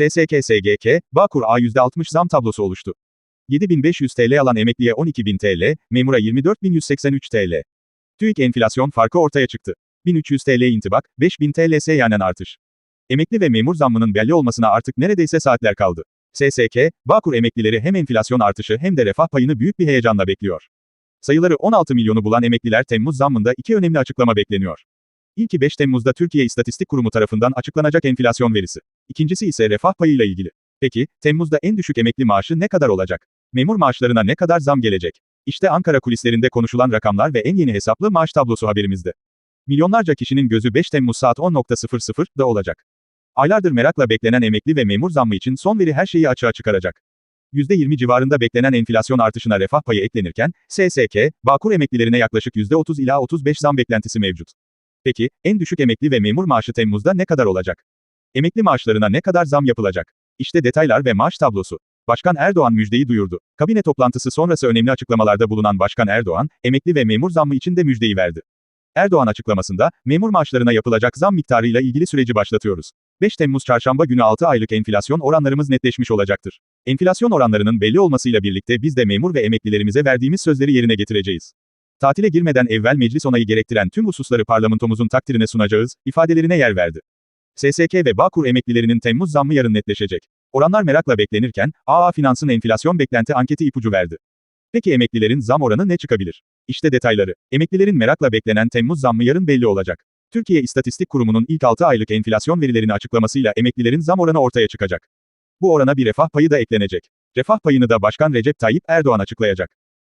SSK-SGK, Bağkur A %60 zam tablosu oluştu. 7500 TL alan emekliye 12.000 TL, memura 24.183 TL. TÜİK enflasyon farkı ortaya çıktı. 1300 TL intibak, 5000 TL seyyanen artış. Emekli ve memur zammının belli olmasına artık neredeyse saatler kaldı. SSK, Bağkur emeklileri hem enflasyon artışı hem de refah payını büyük bir heyecanla bekliyor. Sayıları 16 milyonu bulan emekliler Temmuz zammında iki önemli açıklama bekleniyor. İlki 5 Temmuz'da Türkiye İstatistik Kurumu tarafından açıklanacak enflasyon verisi. İkincisi ise refah payıyla ilgili. Peki, Temmuz'da en düşük emekli maaşı ne kadar olacak? Memur maaşlarına ne kadar zam gelecek? İşte Ankara kulislerinde konuşulan rakamlar ve en yeni hesaplı maaş tablosu haberimizde. Milyonlarca kişinin gözü 5 Temmuz saat 10.00'da olacak. Aylardır merakla beklenen emekli ve memur zammı için son veri her şeyi açığa çıkaracak. %20 civarında beklenen enflasyon artışına refah payı eklenirken, SSK, Bağkur emeklilerine yaklaşık %30 ila 35 zam beklentisi mevcut. Peki, en düşük emekli ve memur maaşı Temmuz'da ne kadar olacak? Emekli maaşlarına ne kadar zam yapılacak? İşte detaylar ve maaş tablosu. Başkan Erdoğan müjdeyi duyurdu. Kabine toplantısı sonrası önemli açıklamalarda bulunan Başkan Erdoğan, emekli ve memur zammı için de müjdeyi verdi. Erdoğan açıklamasında, memur maaşlarına yapılacak zam miktarıyla ilgili süreci başlatıyoruz. 5 Temmuz çarşamba günü 6 aylık enflasyon oranlarımız netleşmiş olacaktır. Enflasyon oranlarının belli olmasıyla birlikte biz de memur ve emeklilerimize verdiğimiz sözleri yerine getireceğiz. Tatile girmeden evvel meclis onayı gerektiren tüm hususları parlamentomuzun takdirine sunacağız, ifadelerine yer verdi. SSK ve Bağkur emeklilerinin Temmuz zammı yarın netleşecek. Oranlar merakla beklenirken, AA Finans'ın enflasyon beklenti anketi ipucu verdi. Peki emeklilerin zam oranı ne çıkabilir? İşte detayları. Emeklilerin merakla beklenen Temmuz zammı yarın belli olacak. Türkiye İstatistik Kurumu'nun ilk 6 aylık enflasyon verilerini açıklamasıyla emeklilerin zam oranı ortaya çıkacak. Bu orana bir refah payı da eklenecek. Refah payını da Başkan Recep Tayyip Erdoğan açıklayacak.